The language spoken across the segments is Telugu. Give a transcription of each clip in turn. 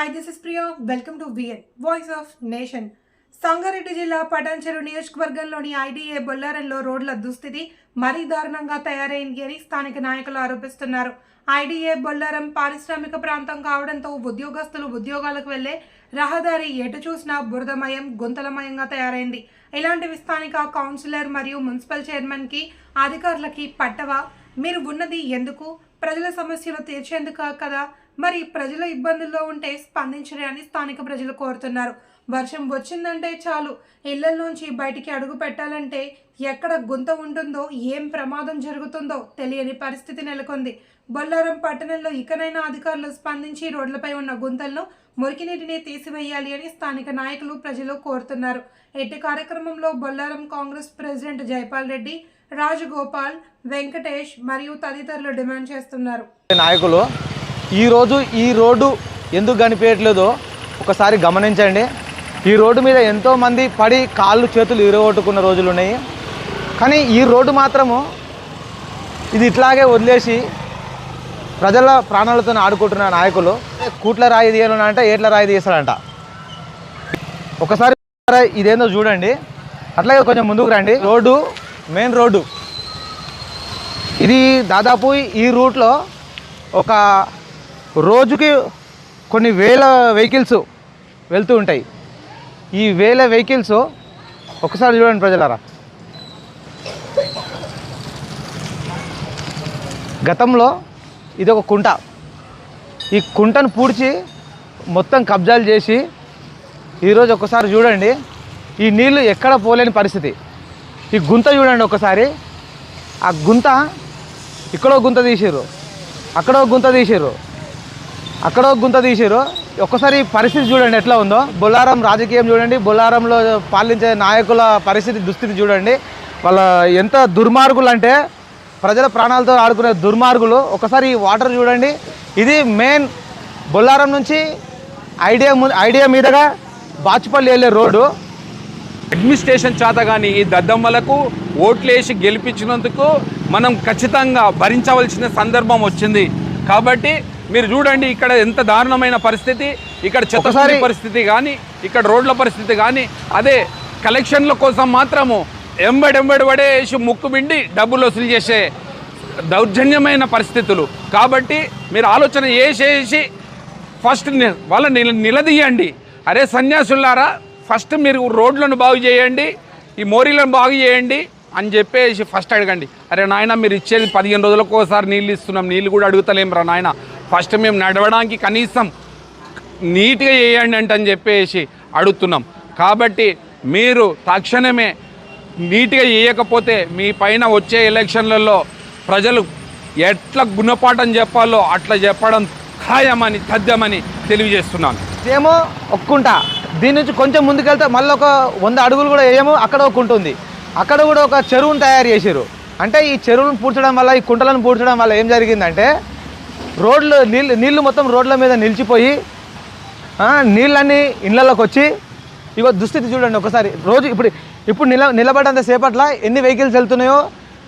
Hi, this is Priya. Welcome to VN voice of nation Sangareddy జిల్లా పటాన్చెరు నియోజకవర్గంలోని ఐడీఏ బొల్లారంలో రోడ్ల దుస్థితి మరీ దారుణంగా తయారైంది అని స్థానిక నాయకులు ఆరోపిస్తున్నారు. ఐడీఏ బొల్లారం పారిశ్రామిక ప్రాంతం కావడంతో ఉద్యోగస్తులు ఉద్యోగాలకు వెళ్ళే రహదారి ఎటు చూసినా బురదమయం గుంతలమయంగా తయారైంది. ఇలాంటివి స్థానిక కౌన్సిలర్ మరియు మున్సిపల్ చైర్మన్కి అధికారులకి పట్టవా? మీరు ఉన్నది ఎందుకు? ప్రజల సమస్యలు తీర్చేందుకు కదా మరి ప్రజలు ఇబ్బందుల్లో ఉంటే స్పందించరే అని స్థానిక ప్రజలు కోరుతున్నారు. వర్షం వచ్చిందంటే చాలు. ఇళ్ళలోంచి బయటికి అడుగు పెట్టాలంటే ఎక్కడ గుంత ఉంటుందో ఏం ప్రమాదం జరుగుతుందో తెలియని పరిస్థితి నెలకొంది. బొల్లారం పట్టణంలో ఇకనైనా అధికారులు స్పందించి రోడ్లపై ఉన్న గుంతలను మురికి నీటిని తీసివేయాలి అని స్థానిక నాయకులు ప్రజలు కోరుతున్నారు. ఎట్టి కార్యక్రమంలో బొల్లారం కాంగ్రెస్ ప్రెసిడెంట్ జైపాల్ రెడ్డి రాజగోపాల్ వెంకటేష్ మరియు తదితరులు డిమాండ్ చేస్తున్నారు. నాయకులు ఈరోజు ఈ రోడ్డు ఎందుకు కనిపించట్లేదో ఒకసారి గమనించండి. ఈ రోడ్డు మీద ఎంతోమంది పడి కాళ్ళు చేతులు ఇరగొట్టుకున్న రోజులు ఉన్నాయి. కానీ ఈ రోడ్డు మాత్రము ఇది ఇట్లాగే వదిలేసి ప్రజల ప్రాణాలతో ఆడుకుంటున్న నాయకులు కూట్ల రాయి తీయాలంటే ఏట్ల రాయి తీస్తారంట. ఒకసారి ఇదేందో చూడండి. అట్లాగే కొంచెం ముందుకు రండి. Road main road. ఇది దాదాపు ఈ రూట్లో ఒక రోజుకి కొన్ని వేల వెహికల్స్ వెళ్తూ ఉంటాయి. ఈ వేల వెహికల్స్ ఒకసారి చూడండి ప్రజలారా. గతంలో ఇది ఒక కుంట. ఈ కుంటను పూడ్చి మొత్తం కబ్జాలు చేసి ఈరోజు ఒకసారి చూడండి ఈ నీళ్ళు ఎక్కడ పోలేని పరిస్థితి. ఈ గుంత చూడండి ఒకసారి. ఆ గుంత ఇక్కడో గుంత తీసిర్రు అక్కడో గుంత తీసిర్రు. అక్కడో గుంత తీసిర్రు. ఒక్కసారి పరిస్థితి చూడండి ఎట్లా ఉందో. బొల్లారం రాజకీయం చూడండి బొల్లారంలో పాలించే నాయకుల పరిస్థితి దుస్థితి చూడండి. వాళ్ళ ఎంత దుర్మార్గులు అంటే ప్రజల ప్రాణాలతో ఆడుకునే దుర్మార్గులు. ఒకసారి ఈ వాటర్ చూడండి. ఇది మెయిన్ బొల్లారం నుంచి ఐడియా ఐడియా మీదుగా బాచుపల్లి వెళ్ళే రోడ్డు. అడ్మినిస్ట్రేషన్ చేత కానీ ఈ దద్దమ్మలకు ఓట్లేసి గెలిపించినందుకు మనం ఖచ్చితంగా భరించవలసిన సందర్భం వచ్చింది. కాబట్టి మీరు చూడండి ఇక్కడ ఎంత దారుణమైన పరిస్థితి ఇక్కడ చెత్త ఒకసారి- పరిస్థితి కానీ ఇక్కడ రోడ్ల పరిస్థితి కానీ అదే కలెక్షన్ల కోసం మాత్రము ఎంబడి ఎంబడి పడేసి ముక్కు పిండి డబ్బులు వసూలు చేసే దౌర్జన్యమైన పరిస్థితులు. కాబట్టి మీరు ఆలోచన చేసేసి ఫస్ట్ వాళ్ళని నిల నిలదీయండి. అరే సన్యాసులారా ఫస్ట్ మీరు రోడ్లను బాగు చేయండి ఈ మోరీలను బాగు చేయండి అని చెప్పేసి ఫస్ట్ అడగండి. అరే నాయన మీరు ఇచ్చేది పదిహేను రోజులకు ఒకసారి నీళ్ళు ఇస్తున్నాం నీళ్ళు కూడా అడుగుతలేం రా నాయన. ఫస్ట్ మేము నడవడానికి కనీసం నీట్గా చేయండి అని చెప్పేసి అడుగుతున్నాం. కాబట్టి మీరు తక్షణమే నీట్గా చేయకపోతే మీ పైన వచ్చే ఎలక్షన్లలో ప్రజలు ఎట్లా గుణపాఠం చెప్పాలో అట్లా చెప్పడం ఖాయమని తథ్యమని తెలియజేస్తున్నాను. ఏమో ఒక్కుంట. దీని నుంచి కొంచెం ముందుకెళ్తే మళ్ళీ ఒక వంద అడుగులు కూడా వేయము అక్కడ ఒక ఉంటుంది అక్కడ కూడా ఒక చెరువును తయారు చేశారు అంటే ఈ చెరువును పూడ్చడం వల్ల ఈ కుంటలను పూడ్చడం వల్ల ఏం జరిగిందంటే రోడ్లు నీళ్ళు నీళ్ళు మొత్తం రోడ్ల మీద నిలిచిపోయి నీళ్ళన్నీ ఇళ్ళలోకి వచ్చి ఇగో దుస్థితి చూడండి ఒకసారి. రోజు ఇప్పుడు ఇప్పుడు నిల నిలబడేంత సేపట్ల ఎన్ని వెహికల్స్ వెళ్తున్నాయో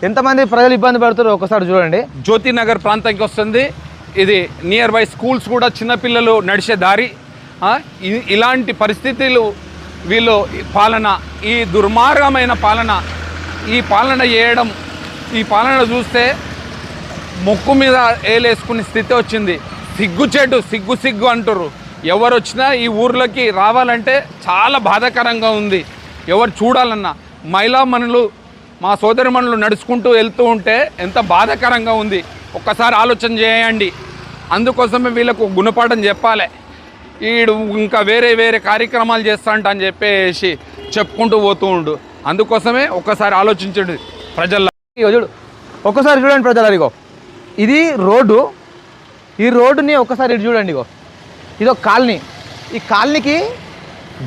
ఎంతమంది ప్రజలు ఇబ్బంది పడుతున్నారో ఒకసారి చూడండి. జ్యోతినగర్ ప్రాంతానికి వస్తుంది. ఇది నియర్ బై స్కూల్స్ కూడా చిన్నపిల్లలు నడిచే దారి. ఇలాంటి పరిస్థితులు వీళ్ళు పాలన ఈ దుర్మార్గమైన పాలన ఈ పాలన చేయడం ఈ పాలన చూస్తే ముక్కు మీద ఏలేసుకునే స్థితి వచ్చింది. సిగ్గు చెడు సిగ్గు సిగ్గు అంటారు ఎవరు వచ్చినా ఈ ఊర్లోకి రావాలంటే చాలా బాధాకరంగా ఉంది. ఎవరు చూడాలన్నా. మహిళా మనులు మా సోదరి మనులు నడుచుకుంటూ వెళ్తూ ఉంటే ఎంత బాధాకరంగా ఉంది. ఒక్కసారి ఆలోచన చేయండి. అందుకోసమే వీళ్ళకు గుణపాఠం చెప్పాలి. వీడు ఇంకా వేరే వేరే కార్యక్రమాలు చేస్తాంట అని చెప్పేసి చెప్పుకుంటూ పోతూ ఉండు. అందుకోసమే ఒక్కసారి ఆలోచించండి. ప్రజల్లో చూడు. ఒక్కసారి చూడండి ప్రజలు ఇగో. ఇది రోడ్డు. ఈ రోడ్డుని ఒక్కసారి ఇటు చూడండి ఇగో. ఇది ఒక కాలనీ. ఈ కాలనీకి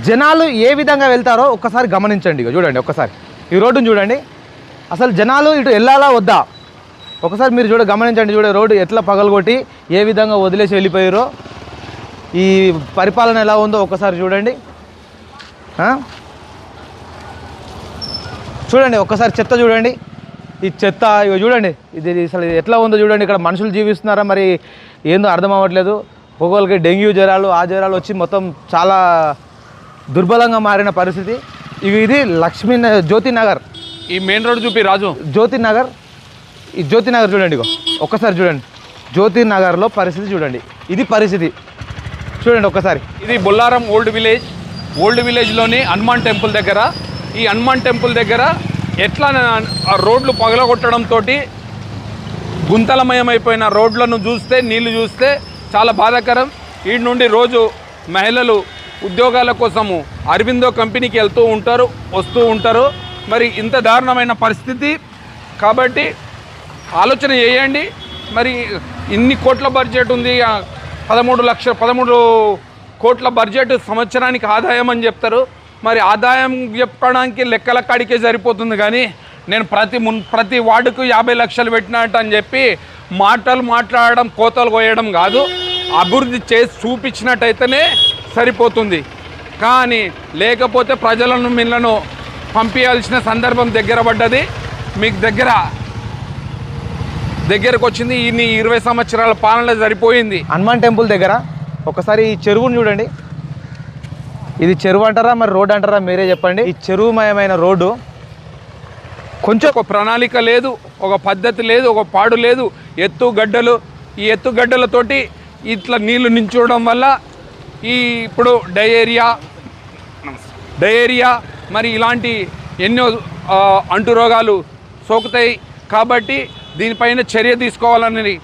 జనాలు ఏ విధంగా వెళ్తారో ఒక్కసారి గమనించండి ఇగో. చూడండి ఒక్కసారి. ఈ రోడ్డుని చూడండి. అసలు జనాలు ఇటు వెళ్ళాలా వద్దా? ఒకసారి మీరు చూడ గమనించండి చూడ రోడ్డు ఎట్లా పగలగొట్టి ఏ విధంగా వదిలేసి వెళ్ళిపోయారో. ఈ పరిపాలన ఎలా ఉందో ఒకసారి చూడండి. చూడండి ఒక్కసారి చెత్త చూడండి. ఈ చెత్త ఇగో చూడండి. ఇది అసలు ఎట్లా ఉందో చూడండి. ఇక్కడ మనుషులు జీవిస్తున్నారా మరి? ఏందో అర్థం అవ్వట్లేదు. ఒక్కొక్కరికి డెంగ్యూ జ్వరాలు ఆ జ్వరాలు వచ్చి మొత్తం చాలా దుర్బలంగా మారిన పరిస్థితి. ఇవి ఇది లక్ష్మీ జ్యోతి నగర్. ఈ మెయిన్ రోడ్ చూపి రాజు. జ్యోతి నగర్. ఈ జ్యోతి నగర్ చూడండి ఇగో. ఒక్కసారి చూడండి. జ్యోతి నగర్లో పరిస్థితి చూడండి. ఇది పరిస్థితి. చూడండి ఒక్కసారి. ఇది బొల్లారం ఓల్డ్ విలేజ్. ఓల్డ్ విలేజ్లోని హనుమాన్ టెంపుల్ దగ్గర. ఈ హనుమాన్ టెంపుల్ దగ్గర ఎట్లా ఆ రోడ్లు పగలగొట్టడంతో గుంతలమయమైపోయిన రోడ్లను చూస్తే నీళ్ళు చూస్తే చాలా బాధాకరం. ఈ నుండి రోజు మహిళలు ఉద్యోగాల కోసము అరవిందో కంపెనీకి వెళ్తూ ఉంటారు వస్తూ ఉంటారు. మరి ఇంత దారుణమైన పరిస్థితి. కాబట్టి ఆలోచన చేయండి. మరి ఇన్ని కోట్ల బడ్జెట్ ఉంది. పదమూడు లక్ష పదమూడు కోట్ల బడ్జెట్ సంవత్సరానికి ఆదాయం అని చెప్తారు. మరి ఆదాయం చెప్పడానికి లెక్కల కాడికే సరిపోతుంది కానీ నేను ప్రతి మున్ ప్రతి వార్డుకు యాభై లక్షలు పెట్టినట్టు అని చెప్పి మాటలు మాట్లాడడం కోతలు కోయడం కాదు. అభివృద్ధి చేసి చూపించినట్టయితేనే సరిపోతుంది. కానీ లేకపోతే ప్రజలను మిల్లను పంపించాల్సిన సందర్భం దగ్గర పడ్డది. మీకు దగ్గర దగ్గరకు వచ్చింది ఈ ఇరవై సంవత్సరాల పాలన సరిపోయింది. హనుమాన్ టెంపుల్ దగ్గర ఒకసారి ఈ చెరువుని చూడండి. ఇది చెరువు అంటారా మరి రోడ్ అంటారా మీరే చెప్పండి. ఈ చెరువుమయమైన రోడ్డు కొంచెం ఒక ప్రణాళిక లేదు ఒక పద్ధతి లేదు ఒక పాడు లేదు. ఎత్తు గడ్డలు ఈ ఎత్తు గడ్డలతోటి ఇట్లా నీళ్ళు నించోవడం వల్ల ఈ ఇప్పుడు డయేరియా డయేరియా మరి ఇలాంటి ఎన్నో అంటురోగాలు సోకుతాయి. కాబట్టి దీనిపైన చర్య తీసుకోవాలని